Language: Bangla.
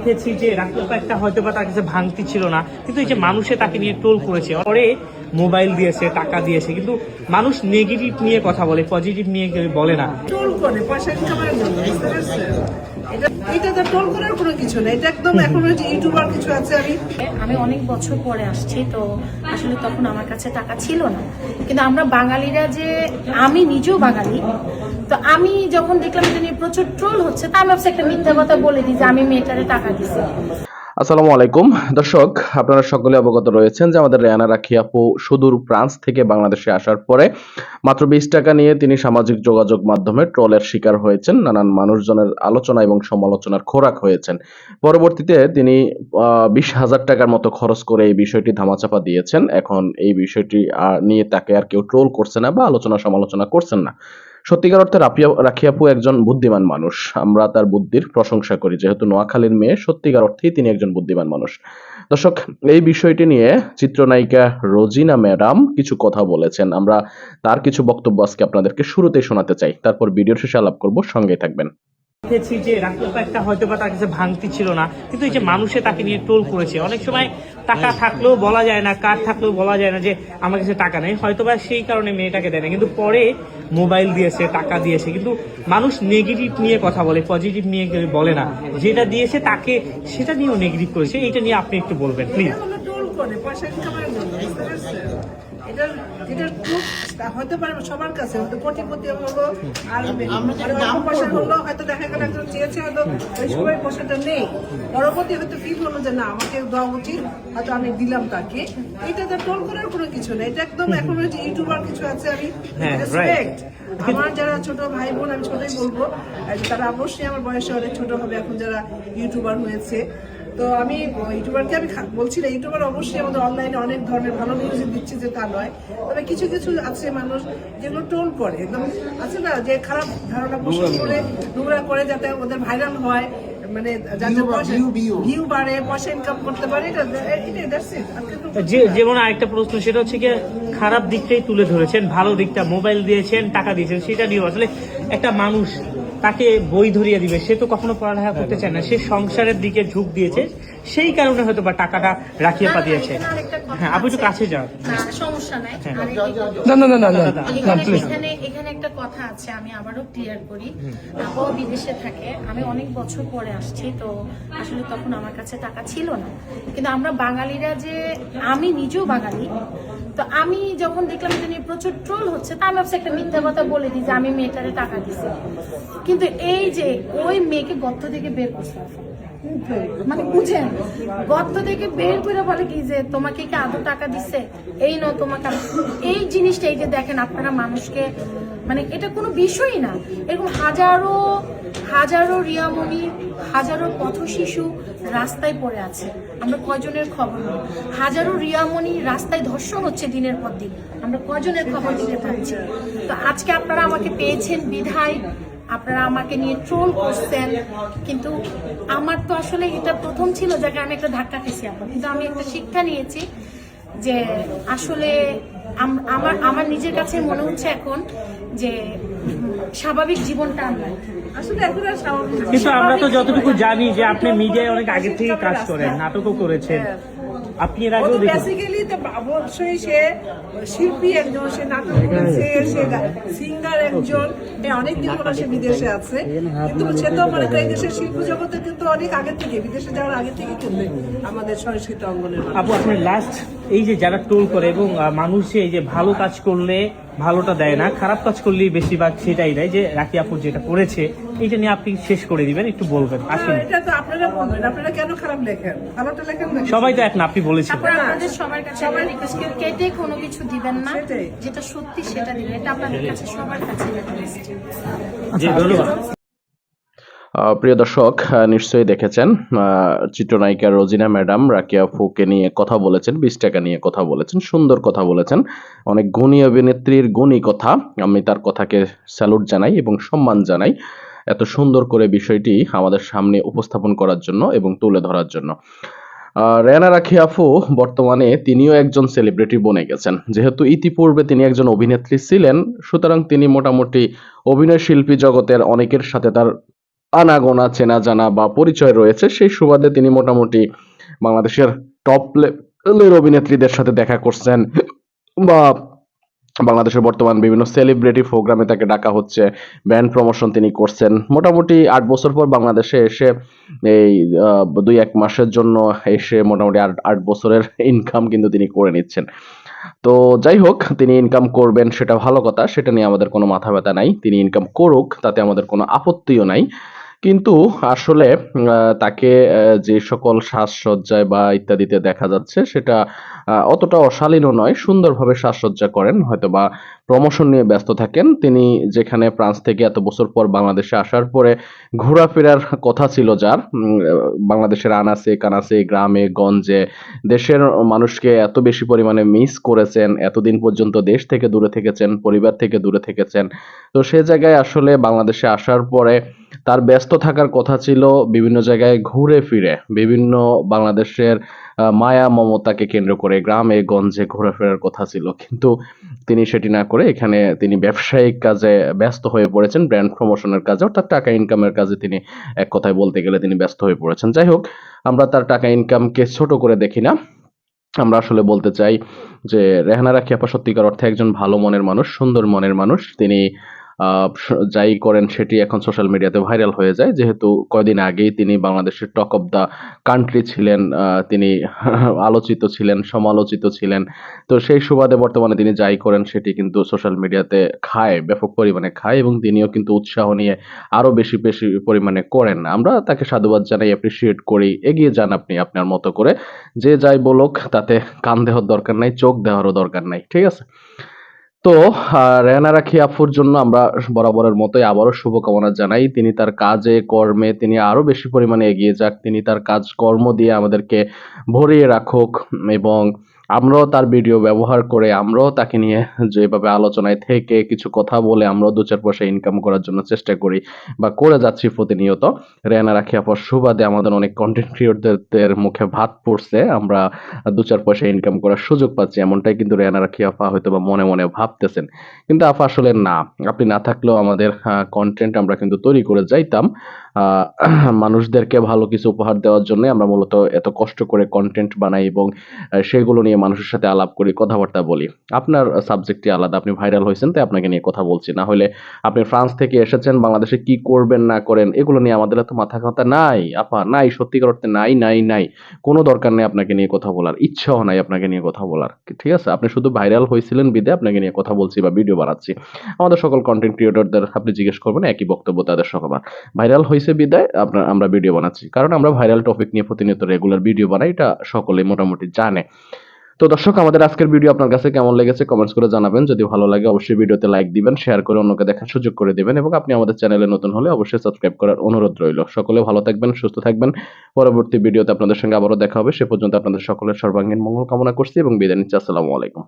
দেখেছি যে রাকিব একটা হয়তো বা তার কাছে ভাঙতি ছিল না, কিন্তু এই যে মানুষে তাকে নিয়ে ট্রোল করেছে। পরে মোবাইল দিয়েছে টাকা দিয়েছে কিন্তু মানুষ নেগেটিভ নিয়ে কথা বলে পজিটিভ নিয়ে কেউ বলে না। এটা এটা তো টোল করার কোনো কিছু না এটা একদম এখন ইউটিউবার কিছু আছে আমি আমি অনেক বছর পরে আসছি তো আসলে তখন আমার কাছে টাকা ছিল না। কিন্তু আমরা বাঙালিরা যে আমি নিজেও বাঙালি তো আমি যখন দেখলাম এটা নিয়ে প্রচুর ট্রোল হচ্ছে তা আমি একটা মিথ্যা কথা বলে দিই যে আমি মেয়েটারে টাকা দিছি। আসসালামু আলাইকুম। দর্শক, আপনারা সকলে অবগত রয়েছেন যে আমাদের রেয়ানা রাখি আপু সুদূর ফ্রান্স থেকে বাংলাদেশে আসার পরে মাত্র বিশ টাকা নিয়ে তিনি সামাজিক যোগাযোগ মাধ্যমে ট্রলের শিকার হয়েছেন, নানান মানুষজনের আলোচনা এবং সমালোচনার খোরাক হয়েছেন। পরবর্তীতে তিনি বিশ হাজার টাকার মতো খরচ করে এই বিষয়টি ধামাচাপা দিয়েছেন। এখন এই বিষয়টি নিয়ে তাকে আর কেউ ট্রোল করছে না বা আলোচনা সমালোচনা করছেন না। সত্যিকার অর্থে রাফিয়া, রাখিয়াপু একজন বুদ্ধিমান মানুষ। আমরা তার বুদ্ধির প্রশংসা করি। যেহেতু নোয়াখালীর মেয়ে, সত্যিকার অর্থেই তিনি একজন বুদ্ধিমান মানুষ। দর্শক, এই বিষয়টি নিয়ে চিত্রনায়িকা রোজিনা ম্যাডাম কিছু কথা বলেছেন। আমরা তার কিছু বক্তব্য আজকে আপনাদেরকে শুরুতেই শোনাতে চাই। তারপর ভিডিওর শেষে আলাপ করব। সঙ্গেই থাকবেন। দেখেছি যে রাকিব একটা হয়তো বা তার কাছে ভাঙতি ছিল না। কিন্তু এই যে মানুষে তাকে নিয়ে ট্রোল করেছে, অনেক সময় টাকা থাকলেও বলা যায় না, কার থাকলেও বলা যায় না যে আমার কাছে টাকা নেই। হয়তো বা সেই কারণে মেয়েটাকে দেয় না, কিন্তু পরে মোবাইল দিয়েছে, টাকা দিয়েছে। কিন্তু মানুষ নেগেটিভ নিয়ে কথা বলে পজিটিভ নিয়ে বলে না। যেটা দিয়েছে তাকে, সেটা নিয়েও নেগেটিভ করেছে। এটা নিয়ে আপনি একটু বলবেন প্লিজ করে পয়সা ইনকামের জন্য বুঝতে পারছেন? এটা এটা খুব হতে পারে সবার কাছে হয়তো কোটিপতি হলো আর আর পয়সা হলো হয়তো দেখা গেল একজন চেয়েছে হয়তো ওই সময় পয়সাটা নেই। পরবর্তী হয়তো ফিল হলো যে না আমাকে দেওয়া উচিত হয়তো আমি দিলাম তাকে। এটা তো টোল করার কোনো কিছু না এটা একদম এখন যে ইউটিউবার কিছু আছে আমি হ্যাঁ, রেসপেক্ট আমার যারা ছোট ভাই বোন আমি ছোটই বলব তারা অবশ্যই আমার বয়সে অনেক ছোট হবে এখন যারা ইউটিউবার হয়েছে। তো আমি ইউটিউবারকে আমি খা- বলছি না ইউটিউবার অবশ্যই আমাদের অনলাইনে অনেক ধরনের ভালো মিউজিক দিচ্ছে যে তা নয়। তবে কিছু কিছু আছে মানুষ যেগুলো টোল করে একদম আছে না যে খারাপ ধারণা পোষণ করে নোংরা। করে যাতে ওদের ভাইরাল হয় মানে যাতে ভিউ বাড়ে পয়সা ইনকাম করতে পারে যেমন আরেকটা প্রশ্ন সেটা হচ্ছে কি খারাপ দিকটাই তুলে ধরেছেন ভালো দিকটা মোবাইল দিয়েছেন টাকা দিয়েছেন সেটা নিয়ে আসলে একটা মানুষ তাকে বই ধরিয়ে দিবে সে তো কখনো পড়ালেখা করতে চায় না সে সংসারের দিকে ঝুঁক দিয়েছে সেই কারণে হয়তো বা টাকাটা রাখিয়ে পা দিয়েছে হ্যাঁ আপনি একটু কাছে যাও না, সমস্যা নাই হ্যাঁ। না না না না না না এখানে এখানে এখানে একটা কথা আছে আমি আবারও ক্লিয়ার করি আপু বিদেশে থাকে আমি অনেক বছর পরে আসছি তো আসলে তখন আমার কাছে টাকা ছিল না কিন্তু আমরা বাঙালিরা যে আমি নিজেও বাঙালি তো আমি যখন দেখলাম এটা নিয়ে প্রচুর ট্রোল হচ্ছে তা আমি ভাবছি একটা মিথ্যা কথা বলে দিই যে আমি মেয়েটারে টাকা দিছি। কিন্তু এই যে ওই মেয়েকে গর্ত থেকে বের করছে। মানে বুঝেন, গর্ত থেকে বের করে বলে কি যে, তোমাকে কি আদৌ টাকা দিচ্ছে এই ন তোমাকে এই জিনিসটা এই যে দেখেন আপনারা মানুষকে মানে এটা কোনো বিষয়ই না। এরকম হাজারো হাজারো রিয়ামণি, হাজারো পথ শিশু রাস্তায় পড়ে আছে। আমরা কজনের খবর? নেই হাজারো রিয়ামণি রাস্তায় ধর্ষণ হচ্ছে দিনের পর দিন। আমরা কজনের খবর দিতে পারছি? তো আজকে আপনারা আমাকে পেয়েছেন বিধায় আপনারা আমাকে নিয়ে ট্রোল করছেন। কিন্তু আমার তো আসলে এটা প্রথম ছিল যাকে আমি একটা ধাক্কা খেয়েছি আপনার কিন্তু আমি একটা শিক্ষা নিয়েছি যে আসলে আমার আমার নিজের কাছে মনে হচ্ছে এখন যে স্বাভাবিক জীবনটা আমরা। আসলে এখন আর স্বাভাবিক কিন্তু আমরা তো যতটুকু জানি যে আপনি মিডিয়ায় অনেক আগে থেকে কাজ করেন নাটকও করেছেন। আপনি এর আগেও বেসিক্যালি তো অবশ্যই সে শিল্পী একজন সে নাটক করেছে সে সিঙ্গার একজন। অনেক দিন পর সে বিদেশে আছে। কিন্তু সে তো মনে করে এই দেশের শিল্প জগতে কিন্তু অনেক আগে থেকে বিদেশে যাওয়ার আগে থেকে কিন্তু আমাদের সংস্কৃত অঙ্গনের আপু আপনার লাস্ট এই যে যারা টোল করে এবং মানুষ এই যে ভালো কাজ করলে ভালোটা দেয় না। খারাপ কাজ করলেই বেশিরভাগ সেটাই দেয় যে রাকি আপু যেটা করেছে এইটা নিয়ে আপনি শেষ করে দিবেন একটু বলবেন আসেন। এটা তো আপনারা বলবেন আপনারা কেন খারাপ লেখেন? ভালোটা লেখেন না সবাই তো এক না আপনি বলেছেন আপনারা আপনাদের সবার কাছে সবার রিকোয়েস্ট কেটে কোনো কিছু দিবেন না। যেটা সত্যি সেটা দিবেন এটা আপনাদের কাছে সবার কাছে রিকোয়েস্ট জি ধন্যবাদ। প্রিয় দর্শক নিশ্চয়ই দেখেছেন চিত্রনায়িকা রোজিনা ম্যাডাম রাকিয়া ফুকে নিয়ে কথা বলেছেন, বিশ টাকা নিয়ে কথা বলেছেন, সুন্দর কথা বলেছেন। অনেক গুণী অভিনেত্রীর গুণী কথা আমি তার কথাকে স্যালুট জানাই এবং সম্মান জানাই এত সুন্দর করে বিষয়টি আমাদের সামনে উপস্থাপন করার জন্য এবং তুলে ধরার জন্য। রেয়ানা রাখি আফু বর্তমানে তিনিও একজন সেলিব্রিটি বনে গেছেন। যেহেতু ইতিপূর্বে তিনি একজন অভিনেত্রী ছিলেন, সুতরাং তিনি মোটামুটি অভিনয় শিল্পী জগতের অনেকের সাথে তার আনাগোনা চেনা জানা বা পরিচয় রয়েছে, সেই সুবাদে তিনি মোটামুটি বাংলাদেশের টপ লেভেলের অভিনেত্রীদের সাথে দেখা করছেন বা বাংলাদেশের বর্তমান বিভিন্ন সেলিব্রিটি প্রোগ্রামে তাকে ডাকা হচ্ছে ব্যান্ড প্রমোশন তিনি করছেন। মোটামুটি আট বছর পর বাংলাদেশে এসে এই দুই এক মাসের জন্য এসে মোটামুটি আট আট বছরের ইনকাম কিন্তু তিনি করে নিচ্ছেন। তো যাই হোক, তিনি ইনকাম করবেন সেটা ভালো কথা, সেটা নিয়ে আমাদের কোনো মাথা ব্যথা নাই। তিনি ইনকাম করুক, তাতে আমাদের কোনো আপত্তিও নাই। কিন্তু আসলে তাকে যে সকল সাজসজ্জায় বা ইত্যাদিতে দেখা যাচ্ছে সেটা অতটা অশালীনও নয়, সুন্দরভাবে সাজসজ্জা করেন। হয়তো বা প্রমোশন নিয়ে ব্যস্ত থাকেন। তিনি যেখানে ফ্রান্স থেকে এত বছর পর বাংলাদেশে আসার পরে ঘোরাফেরার কথা ছিল যার। বাংলাদেশের আনাচে, কানাচে, গ্রামে, গঞ্জে, দেশের মানুষকে এত বেশি পরিমাণে মিস করেছেন, এতদিন পর্যন্ত দেশ থেকে দূরে থেকেছেন, পরিবার থেকে দূরে থেকেছেন। তো সে জায়গায় আসলে বাংলাদেশে আসার পরে তার ব্যস্ত থাকার কথা ছিল বিভিন্ন জায়গায় ঘুরে ফিরে। বিভিন্ন বাংলাদেশের মায়া মমতাকে কেন্দ্র করে গ্রামে, গঞ্জে ঘোরাফেরার কথা ছিল। কিন্তু তিনি সেটি না করে এখানে তিনি ব্যবসায়িক কাজে ব্যস্ত হয়ে পড়েছেন ব্র্যান্ড প্রমোশনের কাজে। অর্থাৎ টাকা ইনকামের কাজে তিনি এক কথায় বলতে গেলে তিনি ব্যস্ত হয়ে পড়েছেন। যাই হোক, আমরা তার টাকা ইনকামকে ছোট করে দেখি না। আমরা আসলে বলতে চাই যে, রেহানা রাখি আপা সত্যিকার অর্থে একজন ভালো মনের মানুষ, সুন্দর মনের মানুষ। তিনি যাই করেন সেটি এখন সোশ্যাল মিডিয়াতে ভাইরাল হয়ে যায়। যেহেতু কয়দিন আগেই তিনি বাংলাদেশের টক অফ দ্য কান্ট্রি ছিলেন তিনি আলোচিত ছিলেন, সমালোচিত ছিলেন। তো সেই সুবাদে বর্তমানে তিনি যাই করেন সেটি কিন্তু সোশ্যাল মিডিয়াতে খায়, ব্যাপক পরিমাণে খায় এবং তিনিও কিন্তু উৎসাহ নিয়ে আরও বেশি বেশি পরিমাণে করেন। আমরা তাকে সাধুবাদ জানাই অ্যাপ্রিসিয়েট করি, এগিয়ে যান আপনি আপনার মতো করে। যে যাই বলুক, তাতে কান দেওয়ার দরকার নাই, চোখ দেওয়ারও দরকার নাই, ঠিক আছে? তো রেহানা রাখি আফুর জন্য আমরা বরাবরের মতোই আবারও শুভকামনা জানাই। তিনি তার কাজে, কর্মে তিনি আরও বেশি পরিমাণে এগিয়ে যাক। তিনি তার কাজ কর্ম দিয়ে আমাদেরকে ভরিয়ে রাখুক এবং আমরাও তার ভিডিও ব্যবহার করে আমরাও তাকে নিয়ে যেভাবে আলোচনায় থেকে কিছু কথা বলে আমরাও দু চার পয়সা ইনকাম করার জন্য চেষ্টা করি বা করে যাচ্ছি প্রতিনিয়ত। রেহানা রাখি আপার সুবাদে আমাদের অনেক কন্টেন্ট ক্রিয়েটরদের মুখে ভাত পড়ছে। আমরা দু চার পয়সা ইনকাম করার সুযোগ পাচ্ছি, এমনটাই কিন্তু রেহানা রাখি আপা হয়তো বা মনে মনে ভাবতেছেন। কিন্তু আপা আসলে না। আপনি না থাকলেও আমাদের কন্টেন্ট আমরা কিন্তু তৈরি করে যাইতাম। মানুষদেরকে ভালো কিছু উপহার দেওয়ার জন্য আমরা মূলত এত কষ্ট করে কন্টেন্ট বানাই এবং সেগুলো নিয়ে মানুষের সাথে আলাপ করি, কথাবার্তা বলি। আপনার সাবজেক্টটি আলাদা, আপনি ভাইরাল হয়েছেন, তাই আপনাকে নিয়ে কথা বলছি। না হলে আপনি ফ্রান্স থেকে এসেছেন, বাংলাদেশে কি করবেন, না করেন, এগুলো নিয়ে আমাদের এত মাথা কথা নাই, আপা, নাই সত্যিকার অর্থে নাই নাই নাই। কোনো দরকার নেই আপনাকে নিয়ে কথা বলার, ইচ্ছাও নাই আপনাকে নিয়ে কথা বলার। ঠিক আছে? আপনি শুধু ভাইরাল হয়েছিলেন বিদে, আপনাকে নিয়ে কথা বলছি বা ভিডিও বানাচ্ছি। আমাদের সকল কন্টেন্ট ক্রিয়েটরদের আপনি জিজ্ঞেস করবেন, একই বক্তব্য তাদের সবার ভাইরাল হয়েছে বিদায়, আপনার, আমরা ভিডিও বানাচ্ছি। কারণ আমরা ভাইরাল টপিক নিয়ে প্রতিনিয়ত রেগুলার ভিডিও বানাই, এটা সকলেই মোটামুটি জানে। তো দর্শক, আমাদের আজকের ভিডিও আপনার কাছে কেমন লেগেছে কমেন্টস করে জানাবেন। যদি ভালো লাগে, অবশ্যই ভিডিওতে লাইক দিবেন শেয়ার করে অন্যকে দেখার সুযোগ করে দিবেন এবং আপনি আমাদের চ্যানেলে নতুন হলে অবশ্যই সাবস্ক্রাইব করার অনুরোধ রইল। সকলে ভালো থাকবেন, সুস্থ থাকবেন। পরবর্তী ভিডিওতে আপনাদের সঙ্গে আবারও দেখা হবে। সে পর্যন্ত আপনাদের সকলের সর্বাঙ্গীন মঙ্গল কামনা করছি এবং বিদায় নিচ্ছি। আসসালামু আলাইকুম।